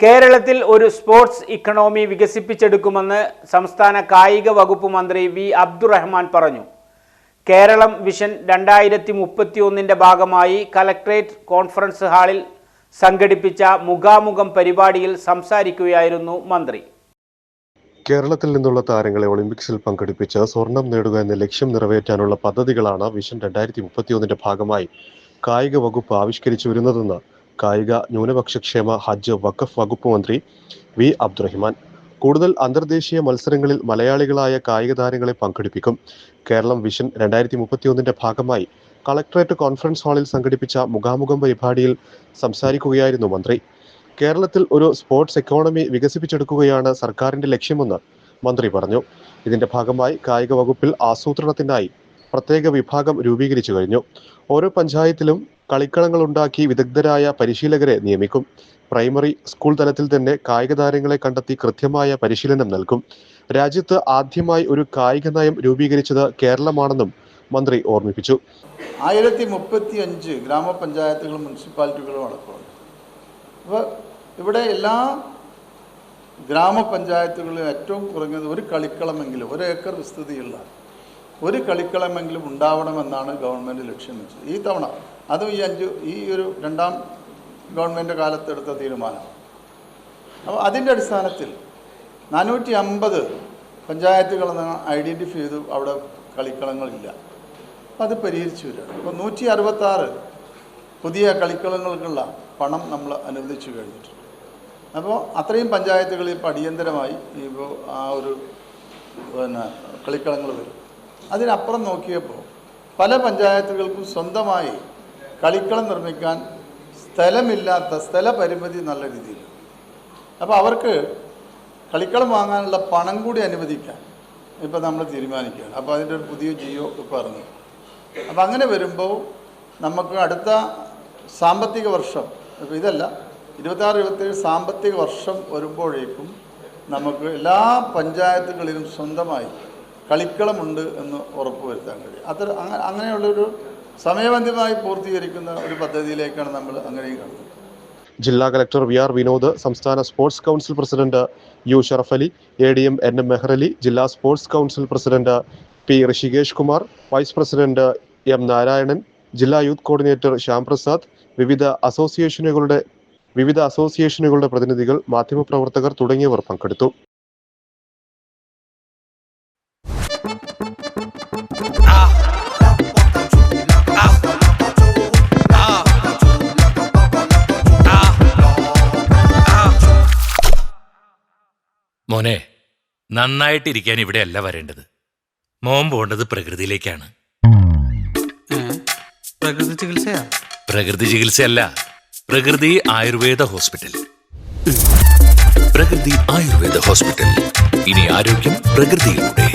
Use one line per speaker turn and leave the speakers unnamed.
കേരളത്തിൽ ഒരു sports economy വികസിപ്പിച്ചെടുക്കുമെന്ന് സംസ്ഥാന കായിക വകുപ്പ് മന്ത്രി വി അബ്ദുറഹ്മാൻ പറഞ്ഞു. കേരളം വിഷൻ രണ്ടായിരത്തി മുപ്പത്തി ഒന്നിന്റെ ഭാഗമായി കലക്ട്രേറ്റ് കോൺഫറൻസ് ഹാളിൽ സംഘടിപ്പിച്ച മുഖാമുഖം പരിപാടിയിൽ സംസാരിക്കുകയായിരുന്നു മന്ത്രി.
കേരളത്തിൽ നിന്നുള്ള താരങ്ങളെ ഒളിമ്പിക്സിൽ പങ്കെടുപ്പിച്ച് സ്വർണം നേടുക എന്ന ലക്ഷ്യം നിറവേറ്റാനുള്ള പദ്ധതികളാണ് വിഷൻ രണ്ടായിരത്തി മുപ്പത്തിയൊന്നിന്റെ ഭാഗമായി കായിക വകുപ്പ് ആവിഷ്കരിച്ചു വരുന്നതെന്ന് കായിക ന്യൂനപക്ഷക്ഷേമ ഹജ്ജ് വഖഫ് വകുപ്പ് മന്ത്രി വി. അബ്ദുറഹിമാൻ. കൂടുതൽ അന്തർദേശീയ മത്സരങ്ങളിൽ മലയാളികളായ കായിക താരങ്ങളെ പങ്കെടുപ്പിക്കും. കേരളം വിഷൻ രണ്ടായിരത്തി മുപ്പത്തിയൊന്നിന്റെ ഭാഗമായി കളക്ടറേറ്റ് കോൺഫറൻസ് ഹാളിൽ സംഘടിപ്പിച്ച മുഖാമുഖം പരിപാടിയിൽ സംസാരിക്കുകയായിരുന്നു മന്ത്രി. കേരളത്തിൽ ഒരു സ്പോർട്സ് എക്കോണമി വികസിപ്പിച്ചെടുക്കുകയാണ് സർക്കാരിന്റെ ലക്ഷ്യമെന്ന് മന്ത്രി പറഞ്ഞു. ഇതിന്റെ ഭാഗമായി കായിക വകുപ്പിൽ ആസൂത്രണത്തിനായി പ്രത്യേക വിഭാഗം രൂപീകരിച്ചു കഴിഞ്ഞു. ഓരോ പഞ്ചായത്തിലും കളിക്കളങ്ങൾ ഉണ്ടാക്കി വിദഗ്ധരായ പരിശീലകരെ നിയമിക്കും. പ്രൈമറി സ്കൂൾ തലത്തിൽ തന്നെ കായിക താരങ്ങളെ കണ്ടെത്തി കൃത്യമായ പരിശീലനം നൽകും. രാജ്യത്ത് ആദ്യമായി ഒരു കായിക നയം രൂപീകരിച്ചത് കേരളമാണെന്നും മന്ത്രി ഓർമ്മിപ്പിച്ചു.
ആയിരത്തി മുപ്പത്തി അഞ്ച് ഗ്രാമപഞ്ചായത്തുകളും മുനിസിപ്പാലിറ്റികളും അടക്കമുണ്ട്. അപ്പോൾ ഇവിടെ എല്ലാ ഗ്രാമപഞ്ചായത്തുകളിലും ഏറ്റവും കുറഞ്ഞത് ഒരു കളിക്കളമെങ്കിലും ഒരു ഏക്കർ വിസ്തൃതിയുള്ള ഒരു കളിക്കളമെങ്കിലും ഉണ്ടാവണമെന്നാണ് ഗവൺമെന്റ് ലക്ഷ്യം വെച്ചത്. ഈ തവണ അതും ഈ അഞ്ച് ഈ ഒരു രണ്ടാം ഗവൺമെന്റ് കാലത്തെടുത്ത തീരുമാനം. അപ്പോൾ അതിന്റെ അടിസ്ഥാനത്തിൽ നാനൂറ്റി അമ്പത് പഞ്ചായത്തുകളെന്ന് ഐഡന്റിഫൈ ചെയ്തു അവിടെ കളിക്കളങ്ങളില്ല. അപ്പോൾ അത് പരിഹരിച്ചു വരികയാണ് അപ്പോൾ നൂറ്റി അറുപത്താറ് പുതിയ കളിക്കളങ്ങൾക്കുള്ള പണം നമ്മൾ അനുവദിച്ചു കഴിഞ്ഞിട്ടുണ്ട്. അപ്പോൾ അത്രയും പഞ്ചായത്തുകളിൽ ഇപ്പോൾ അടിയന്തരമായി ഇപ്പോൾ ആ ഒരു പിന്നെ കളിക്കളങ്ങൾ വരും. അതിനപ്പുറം നോക്കിയപ്പോൾ പല പഞ്ചായത്തുകൾക്കും സ്വന്തമായി കളിക്കളം നിർമ്മിക്കാൻ സ്ഥലമില്ലാത്ത സ്ഥലപരിമിതി നല്ല രീതിയിൽ. അപ്പോൾ അവർക്ക് കളിക്കളം വാങ്ങാനുള്ള പണം കൂടി അനുവദിക്കാൻ ഇപ്പോൾ നമ്മൾ തീരുമാനിക്കുകയാണ്. അപ്പോൾ അതിന്റെ ഒരു പുതിയ ജിയോ ഇപ്പോൾ ഇറങ്ങി. അപ്പോൾ അങ്ങനെ വരുമ്പോൾ നമുക്ക് അടുത്ത സാമ്പത്തിക വർഷം ഇപ്പോൾ ഇതല്ല ഇരുപത്താറ് ഇരുപത്തേഴ് സാമ്പത്തിക വർഷം വരുമ്പോഴേക്കും നമുക്ക് എല്ലാ പഞ്ചായത്തുകളിലും സ്വന്തമായി കളിക്കളമുണ്ട് എന്ന് ഉറപ്പുവരുത്താൻ കഴിയും. അത്ര അങ്ങ- അങ്ങനെയുള്ളൊരു സമയബന്ധിതമായി പൂർത്തീകരിക്കുന്ന ഒരു പദ്ധതിയിലേക്കാണ് നമ്മൾ അങ്ങനെയും കാണുന്നത്
ജില്ലാ കലക്ടർ വി ആർ വിനോദ് സംസ്ഥാന sports council president U Sharaf Ali A D M N M Mehrali ജില്ലാ sports council president P Rishikesh Kumar vice president M Narayanan ജില്ലാ യൂത്ത് കോർഡിനേറ്റർ ശ്യാം പ്രസാദ് വിവിധ അസോസിയേഷനുകളുടെ വിവിധ അസോസിയേഷനുകളുടെ പ്രതിനിധികൾ മാധ്യമപ്രവർത്തകർ തുടങ്ങിയവർ പങ്കെടുത്തു.
മോനെ നന്നായിട്ടിരിക്കാൻ ഇവിടെയല്ല വരേണ്ടത്. മോൻ പോണ്ടത് പ്രകൃതിയിലേക്കാണ്.
പ്രകൃതി ചികിത്സയാ?
പ്രകൃതി ചികിത്സയല്ല പ്രകൃതി ആയുർവേദ ഹോസ്പിറ്റൽ. പ്രകൃതി ആയുർവേദ ഹോസ്പിറ്റൽ. ഇനി ആരോഗ്യം പ്രകൃതിയിലൂടെ.